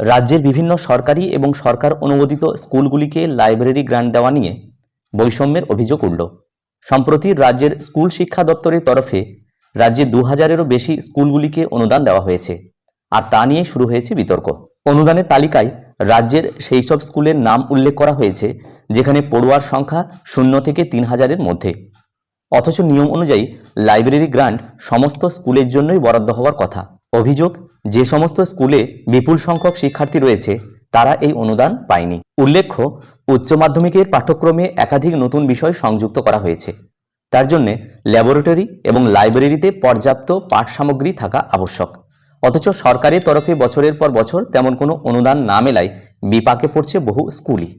রাজ্যের বিভিন্ন সরকারি এবং সরকার অনুমোদিত স্কুলগুলিকে লাইব্রেরি গ্রান্ট দেওয়া নিয়ে বৈষম্যের অভিযোগ উঠল। সম্প্রতি রাজ্যের স্কুল শিক্ষা দপ্তরের তরফে রাজ্যে দু হাজারেরও বেশি স্কুলগুলিকে অনুদান দেওয়া হয়েছে আর তা নিয়ে শুরু হয়েছে বিতর্ক। অনুদানের তালিকায় রাজ্যের সেই সব স্কুলের নাম উল্লেখ করা হয়েছে, যেখানে পড়ুয়ার সংখ্যা শূন্য থেকে তিন হাজারের মধ্যে। অথচ নিয়ম অনুযায়ী লাইব্রেরি গ্রান্ট সমস্ত স্কুলের জন্যই বরাদ্দ হওয়ার কথা। অভিযোগ, যে সমস্ত স্কুলে বিপুল সংখ্যক শিক্ষার্থী রয়েছে, তারা এই অনুদান পায়নি। উল্লেখ্য, উচ্চ মাধ্যমিকের পাঠ্যক্রমে একাধিক নতুন বিষয় সংযুক্ত করা হয়েছে। তার জন্যে ল্যাবরেটরি এবং লাইব্রেরিতে পর্যাপ্ত পাঠ সামগ্রী থাকা আবশ্যক। অথচ সরকারের তরফে বছরের পর বছর তেমন কোনো অনুদান না মেলায় বিপাকে পড়ছে বহু স্কুলই।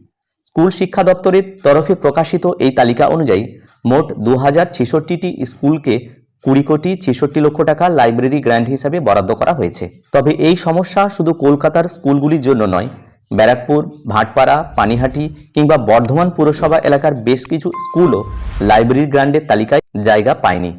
স্কুল শিক্ষা দপ্তরের তরফে প্রকাশিত এই তালিকা অনুযায়ী, মোট দু স্কুলকে কুড়ি কোটি ছেষট্টি লক্ষ টাকা লাইব্রেরি গ্র্যান্ট হিসাবে বরাদ্দ করা হয়েছে। তবে এই সমস্যা শুধু কলকাতার স্কুলগুলির জন্য নয়, ব্যারাকপুর, ভাটপাড়া, পানিহাটি কিংবা বর্ধমান পুরসভা এলাকার বেশ কিছু স্কুলও লাইব্রেরি গ্র্যান্ডের তালিকায় জায়গা পায়নি।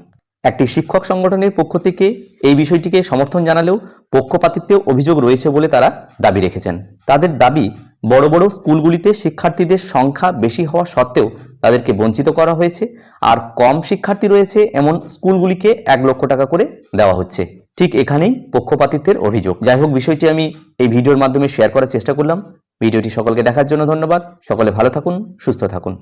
একটি শিক্ষক সংগঠনের পক্ষ থেকে এই বিষয়টিকে সমর্থন জানালেও পক্ষপাতিত্বেও অভিযোগ রয়েছে বলে তারা দাবি রেখেছেন। তাদের দাবি, বড় বড় স্কুলগুলিতে শিক্ষার্থীদের সংখ্যা বেশি হওয়া সত্ত্বেও তাদেরকে বঞ্চিত করা হয়েছে, আর কম শিক্ষার্থী রয়েছে এমন স্কুলগুলিকে এক লক্ষ টাকা করে দেওয়া হচ্ছে। ঠিক এখানেই পক্ষপাতিত্বের অভিযোগ। যাই হোক, বিষয়টি আমি এই ভিডিওর মাধ্যমে শেয়ার করার চেষ্টা করলাম। ভিডিওটি সকলকে দেখার জন্য ধন্যবাদ। সকলে ভালো থাকুন, সুস্থ থাকুন।